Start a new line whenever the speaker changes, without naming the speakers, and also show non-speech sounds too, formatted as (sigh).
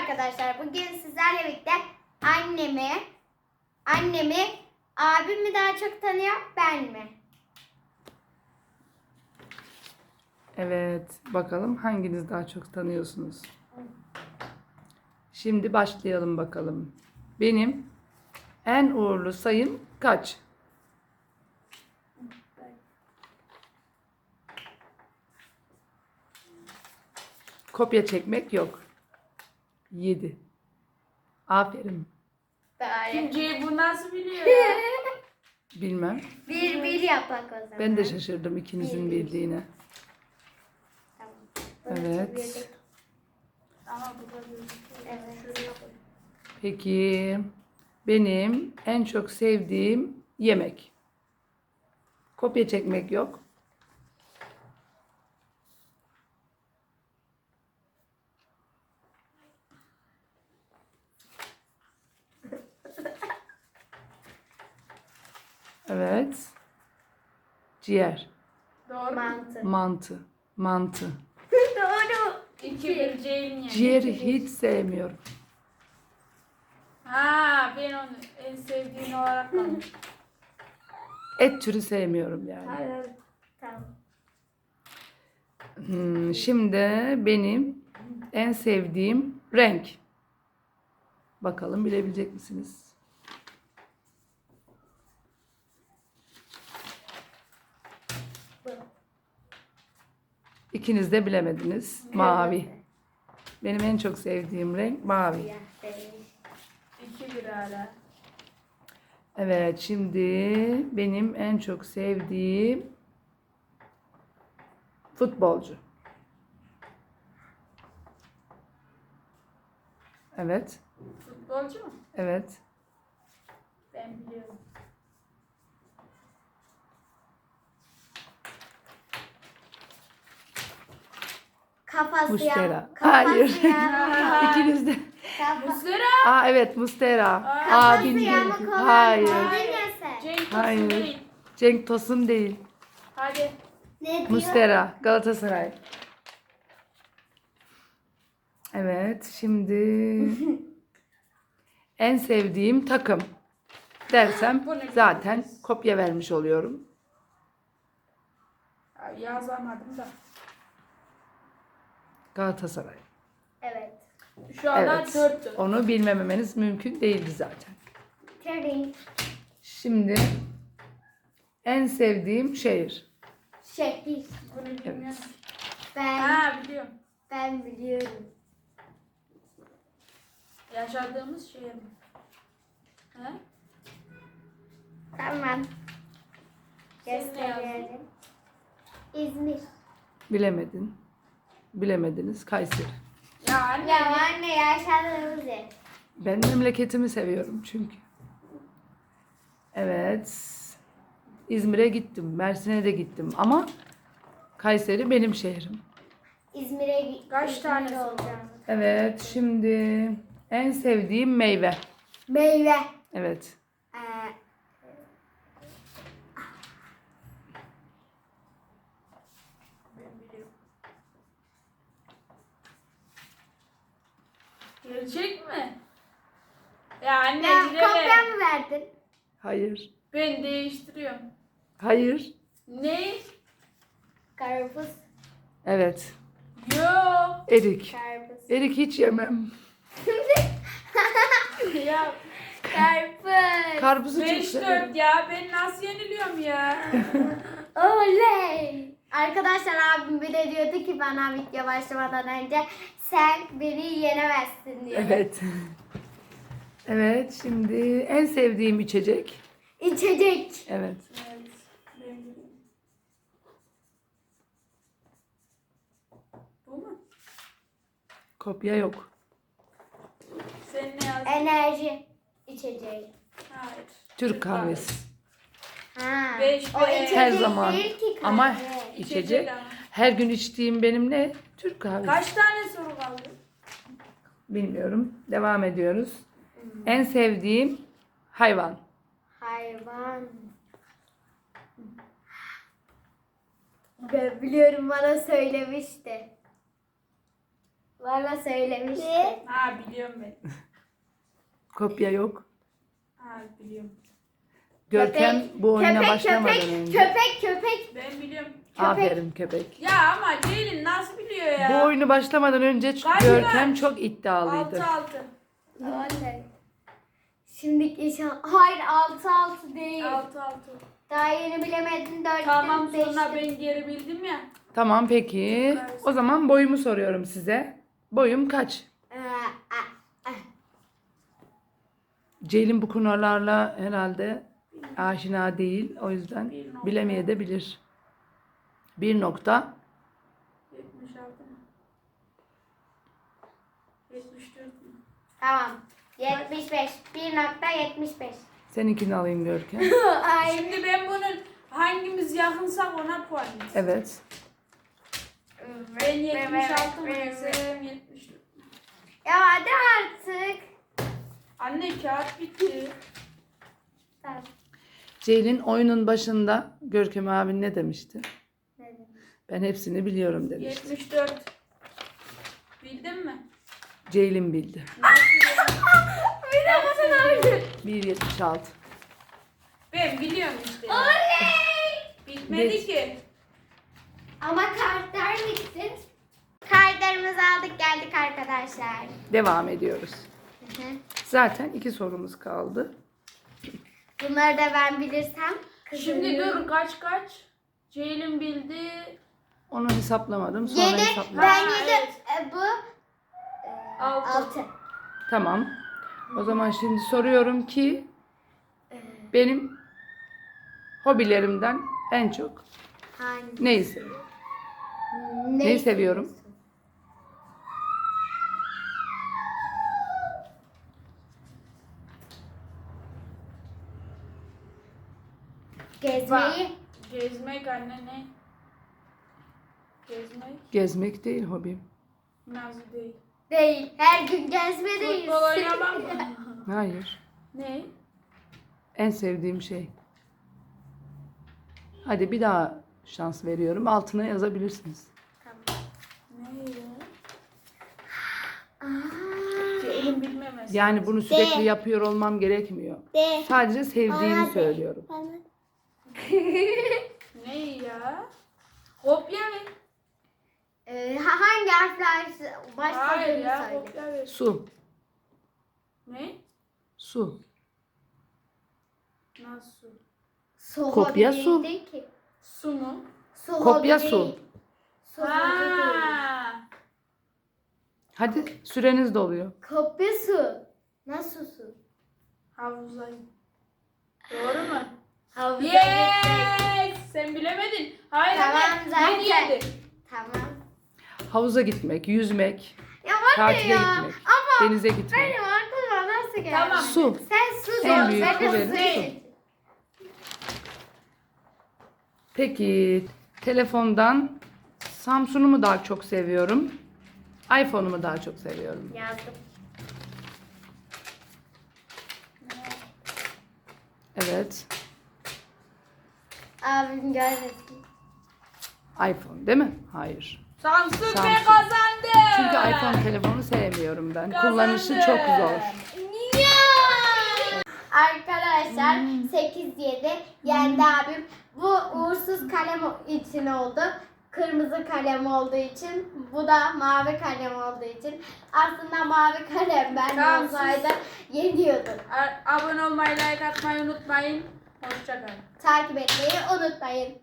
arkadaşlar. Bugün sizlerle birlikte annemi, annemi, abim mi daha çok tanıyor, ben mi?
Evet, bakalım hanginiz daha çok tanıyorsunuz? Şimdi başlayalım bakalım. Benim en uğurlu sayım kaç? Kopya çekmek yok. 7. Aferin.
Böyle.
İkinciyi bu nasıl biliyor ya? (laughs)
Bilmem.
Bir bir yapak o zaman.
Ben de şaşırdım ikinizin
Bir.
bildiğine.
Tamam.
Evet.
Bir-
Ama bu da gözüküyor.
Evet.
Şuraya koy.
Peki benim en çok sevdiğim yemek. Kopya çekmek yok. Evet. Ciğer,
Doğru?
Mantı.
mantı, mantı. (laughs)
Doğru.
İki bir C'nin yani.
Ciğeri hiç sevmiyorum.
Ha ben onu en sevdiğin olarak kalmış.
Et türü sevmiyorum yani.
Hayır hayır.
Tamam.
Hmm, şimdi benim en sevdiğim renk. Bakalım bilebilecek misiniz? İkiniz de bilemediniz. Mavi. Benim en çok sevdiğim renk mavi.
İki bir hala.
Evet, şimdi benim en çok sevdiğim futbolcu. Evet,
Futbolcu mu?
evet.
Ben biliyorum. (laughs)
Kafası
Mustera.
ya. Kafası
Hayır.
ya.
İkiniz de.
Muslera.
Aa evet, Mustera.
Aa,
Kafası
bilmiyorum.
yamuk olan
Hayır.
Cenk Tosun
Hayır.
değil.
Cenk Tosun değil.
Hadi.
Ne diyor?
Mustera, Galatasaray. Evet, şimdi (laughs) en sevdiğim takım dersem zaten kopya vermiş oluyorum.
Ya, Yazamadım da.
Galatasaray.
Evet.
Şu anda
Evet.
dörttü.
Onu bilmememeniz mümkün değildi zaten.
Tering.
Şimdi en sevdiğim şehir.
Şehir.
Bunu bilmiyorum.
Ben,
Ha biliyorum.
ben biliyorum.
Yaşadığımız şehir mi? He?
Tamam. Gösteriyorum. İzmir.
Bilemedin. Bilemediniz Kayseri.
Ya anne.
Ya anne yaşadığımız yer.
Ben memleketimi seviyorum çünkü. Evet. İzmir'e gittim, Mersin'e de gittim ama Kayseri benim şehrim.
İzmir'e.
Kaç tanesi
olacağım.
Evet, şimdi en sevdiğim meyve.
Meyve.
Evet.
Ee,
Ben biliyorum. Gerçek mi? Ya anne
ya
dileme.
kopya mı verdin?
Hayır.
Ben değiştiriyorum.
Hayır.
Ne?
Karpuz.
Evet.
Yok.
Erik.
Karpuz.
Erik hiç yemem. (laughs)
ya
Karpuz.
Karpuzu çok
5
severim.
4 ya ben nasıl yeniliyorum ya? (laughs)
Oley. Arkadaşlar abim bir de diyordu ki bana video başlamadan önce sen beni yenemezsin diyor.
Evet. Evet, şimdi en sevdiğim içecek.
İçecek.
Evet.
Evet. Bu mu?
Kopya yok.
Sen ne yazdın?
Enerji içeceği.
Hayır.
Türk kahvesi.
Ha.
Beş
o içecek
Her zaman.
değil ki kahve.
Ama
İçecek
içecek.
ama.
Her gün içtiğim benim ne? Türk kahvesi.
Kaç tane soru kaldı?
Bilmiyorum. Devam ediyoruz. En sevdiğim hayvan.
Hayvan. Ben biliyorum bana söylemişti. Bana söylemişti.
Ha biliyorum ben. (laughs)
Kopya yok.
Ha biliyorum.
Görkem
Köpek,
bu oyuna
köpek,
başlamadan
köpek,
önce.
Köpek köpek.
Ben biliyorum.
Aferin köpek.
Ya ama Ceylin nasıl biliyor ya?
Bu oyunu başlamadan önce
Galiba-
Görkem çok iddialıydı.
6-6.
Oley. Şimdi inşallah. Hayır 6-6 değil.
6-6.
Daha yeni bilemedin 4
Tamam sonra ben geri bildim ya.
Tamam peki. O zaman boyumu soruyorum size. Boyum kaç?
Ee,
Ceylin bu konularla herhalde aşina değil. O yüzden
bilemeye de
bilir. 1 nokta
76 74
Tamam. 75. 1.75.
Seninkini alayım Görkem. (laughs)
Ay.
Şimdi ben bunun hangimiz yakınsak ona puan vereceğim.
Evet.
Ben 76 mı desem 70?
Ya hadi artık.
Anne kağıt bitti.
Tamam.
Ceylin oyunun başında Görkem abi ne demişti? Ben hepsini biliyorum demişti.
74. Bildin mi?
Ceylin bildi.
Bunu da
1.76.
Ben biliyorum işte.
Oley!
Bitmedi
Geç.
ki.
Ama kartlar bitti. Kartlarımızı aldık geldik arkadaşlar.
Devam ediyoruz.
Hı hı.
Zaten iki sorumuz kaldı.
Bunları da ben bilirsem
Şimdi dur kaç kaç? Ceylin bildi.
Onu hesaplamadım. Sonra
Yedi.
hesapladım.
Ben yedi. e, bu e,
Altı.
altı.
Tamam. O zaman şimdi soruyorum ki benim hobilerimden en çok
Hangi?
neyi seviyorum?
Ne
Neyi seviyorum?
Gezmeyi.
Gezmek anne ne? Gezmek
Gezmek değil hobim.
nasıl değil.
Değil. Her gün gezme değil.
Futbol oynamak (laughs) mı?
Hayır.
ne?
En sevdiğim şey. Hadi bir daha şans veriyorum. Altına yazabilirsiniz.
Ne ya? Ceylin bilmemesi.
Yani bunu sürekli
De.
yapıyor olmam gerekmiyor.
De.
Sadece sevdiğimi
Bana de.
söylüyorum.
Bana. (laughs)
Ne ya? Kopya ver.
Ee, ha- hangi harfler
Hayır
başladığını
ya
söyle.
kopya ver.
Su.
Ne?
Su.
Nasıl?
Su
Kopya su.
ki.
Su mu?
Su
Kopya
değil. Su değil.
Ha.
Hadi süreniz doluyor.
Kopya su. Nasıl su?
Havuzdayım. Doğru mu?
Gitmek.
Yes! Sen bilemedin. Hayır
Tamam,
anne.
zaten.
Yedi yedi.
Tamam.
Havuza gitmek, yüzmek,
Ya
tatile
ya.
gitmek,
Ama
denize gitmek.
benim aklıma nasıl geldi?
Tamam.
Su.
Sen su
En
de,
büyük
ben de su.
Peki telefondan Samsung'u mu daha çok seviyorum? iPhone'u mu daha çok seviyorum?
Yazdım.
Evet.
Abim görmesin.
iPhone değil mi? Hayır.
Samsung,
Samsung.
kazandı.
Çünkü iPhone telefonu sevmiyorum ben.
Kazandı.
Kullanışı çok zor.
Ya! Arkadaşlar 8-7 yendi abim. Bu uğursuz kalem için oldu. Kırmızı kalem olduğu için. Bu da mavi kalem olduğu için. Aslında mavi kalem ben
Tamam,
olsaydı yeniyordum.
Abone olmayı, like atmayı unutmayın. Hoşçakalın.
Takip etmeyi unutmayın.